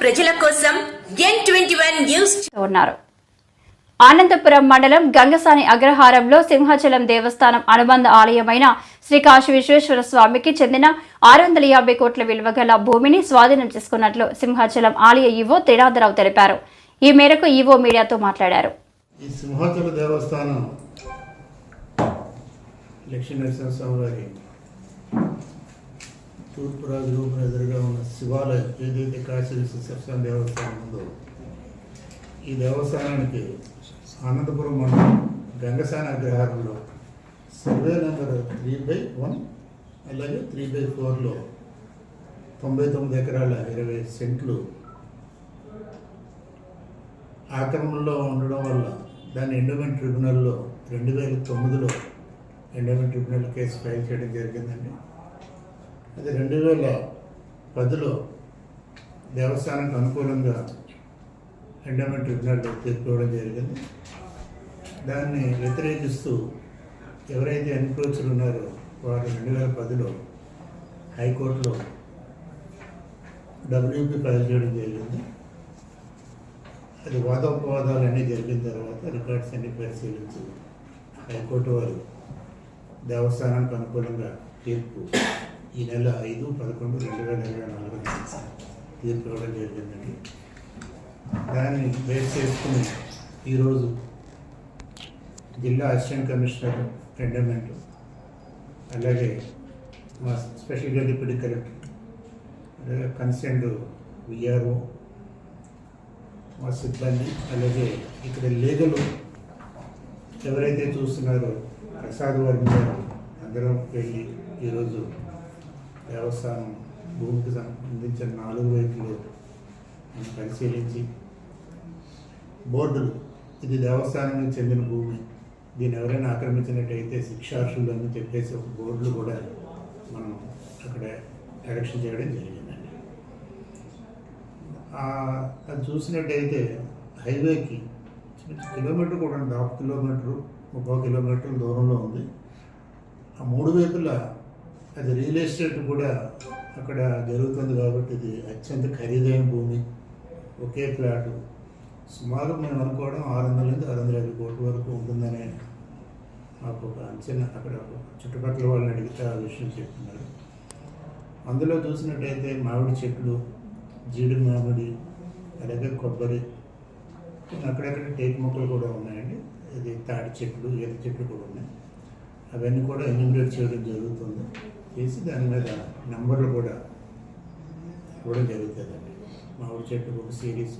ప్రజల కోసం న్యూస్ ఉన్నారు. ఆనందపురం మండలం గంగసాని అగ్రహారంలో సింహాచలం దేవస్థానం అనుబంధ ఆలయమైన శ్రీ కాశీ విశ్వేశ్వర స్వామికి చెందిన ఆరు వందల యాభై కోట్ల విలువ గల భూమిని స్వాధీనం చేసుకున్నట్లు సింహాచలం ఆలయ ఈవో త్రినాథరావు తెలిపారు. ఈ మేరకు ఈవో మీడియాతో మాట్లాడారు. ఈ సింహాచల దేవస్థానం లక్ష్మీ తూర్పు రాజు రూపున ఎదురుగా ఉన్న శివాలయం ఏదైతే కాశీ విశ్వేశ్వర దేవస్థానం ఉందో ఈ దేవస్థానానికి అనంతపురం మండలం గంగసాన అగ్రహారంలో survey number three by one అలాగే త్రీ బై ఫోర్లో తొంభై తొమ్మిది ఎకరాల ఇరవై సెంట్లు ఆక్రమణలో ఉండడం వల్ల దాన్ని ఎండోమెంట్ ట్రిబ్యునల్లో రెండు వేల తొమ్మిదిలో ఎండోమెంట్ ట్రిబ్యునల్ కేసు ఫైల్ చేయడం జరిగిందండి. అది రెండు వేల పదిలో దేవస్థానానికి అనుకూలంగా ఎండమెంట్ ట్రిబ్యునల్ తీర్పు జరిగింది. దాన్ని వ్యతిరేకిస్తూ ఎవరైతే ఎన్క్రోచర్ ఉన్నారో వారు రెండు వేల పదిలో హైకోర్టులో డబ్ల్యూపీ ఫైల్ చేయడం జరిగింది. అది వాదోపవాదాలు అన్నీ జరిగిన తర్వాత రికార్డ్స్ అన్ని పరిశీలించి హైకోర్టు వారు దేవస్థానానికి అనుకూలంగా తీర్పు ఈ నెల ఐదు పదకొండు రెండు వేల ఇరవై నాలుగు తీర్పు ఇవ్వడం జరిగిందండి దాన్ని బేస్ చేసుకుని ఈరోజు జిల్లా అసిస్టెంట్ కమిషనర్ ఎండోమెంట్ అలాగే మా స్పెషల్గా డిప్యూటీ కలెక్టర్ అలాగే కన్సెంట్ విఆర్ఓ మా సిబ్బంది అలాగే ఇక్కడ లీగల్ ఎవరైతే చూస్తున్నారో ప్రసాద్ వర్మ గారు అందరం వెళ్ళి ఈరోజు దేవస్థానం భూమికి సంబంధించిన నాలుగు వైపులు మనం పరిశీలించి బోర్డులు. ఇది దేవస్థానానికి చెందిన భూమి. దీన్ని ఎవరైనా ఆక్రమించినట్టయితే శిక్షార్హులు అని చెప్పేసి ఒక బోర్డులు కూడా మనం అక్కడ ఎలక్షన్ చేయడం జరిగిందండి. అది చూసినట్టయితే హైవేకి కిలోమీటర్ కూడా ఉంది హాఫ్ కిలోమీటరు ముప్పై కిలోమీటర్ల దూరంలో ఉంది. ఆ మూడు వైపులా అది రియల్ ఎస్టేట్ కూడా అక్కడ జరుగుతుంది కాబట్టి ఇది అత్యంత ఖరీదైన భూమి. ఒకే ప్లాటు సుమారు మేము అనుకోవడం ఆరు వందల నుంచి ఆరు వందల యాభై కోట్ల వరకు ఉంటుందనే మాకు ఒక అంచనా అక్కడ చుట్టుపక్కల వాళ్ళని అడిగితే ఆ విషయం చెప్తున్నారు. అందులో చూసినట్టయితే మామిడి చెట్లు జీడి మామిడి అలాగే కొబ్బరి అక్కడక్కడ టేకు మొక్కలు కూడా ఉన్నాయండి. ఇది తాటి చెట్లు ఈత చెట్లు కూడా ఉన్నాయి. అవన్నీ కూడా ఎన్యూమినేట్ చేయడం జరుగుతుంది. చేసి దాని మీద నెంబర్లు కూడా ఇవ్వడం జరుగుతుందండి. మామిడి చెట్లకు ఒక సిరీస్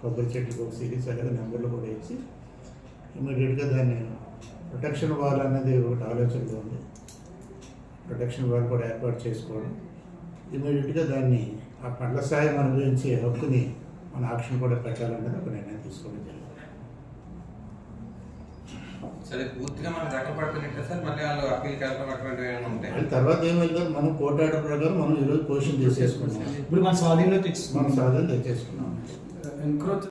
కొబ్బరి చెట్లకు ఒక సిరీస్ అలాగే నెంబర్లు కూడా ఇచ్చి ఇమీడియట్గా దాన్ని ప్రొటెక్షన్ వాల్ అనేది ఒకటి ఆలోచనలో ఉంది. ప్రొటెక్షన్ వాల్ కూడా ఏర్పాటు చేసుకోవడం. ఇమీడియట్గా దాన్ని ఆ పండ్ల సాయం అనుభవించే హక్కుని మన ఆక్షన్ కూడా పెట్టాలనేది ఒక నిర్ణయం తీసుకోవడం జరిగింది. సరే పూర్తిగా మనం దక్కపడుతున్నట్టే సార్ మళ్ళీ వాళ్ళు అప్పీల్ వెళ్ళడం అటువంటివి ఏమైనా ఉంటాయి అది తర్వాత ఏమైందో మనం కోర్టు ఆర్డర్ ప్రకారం మనం ఈరోజు పొజిషన్ తీసేసుకున్నాం ఇప్పుడు మన స్వాధీనంలో తెచ్చుకున్నాం. మనం సాధన తెచ్చేసుకున్నాం. ఎంక్రోచ్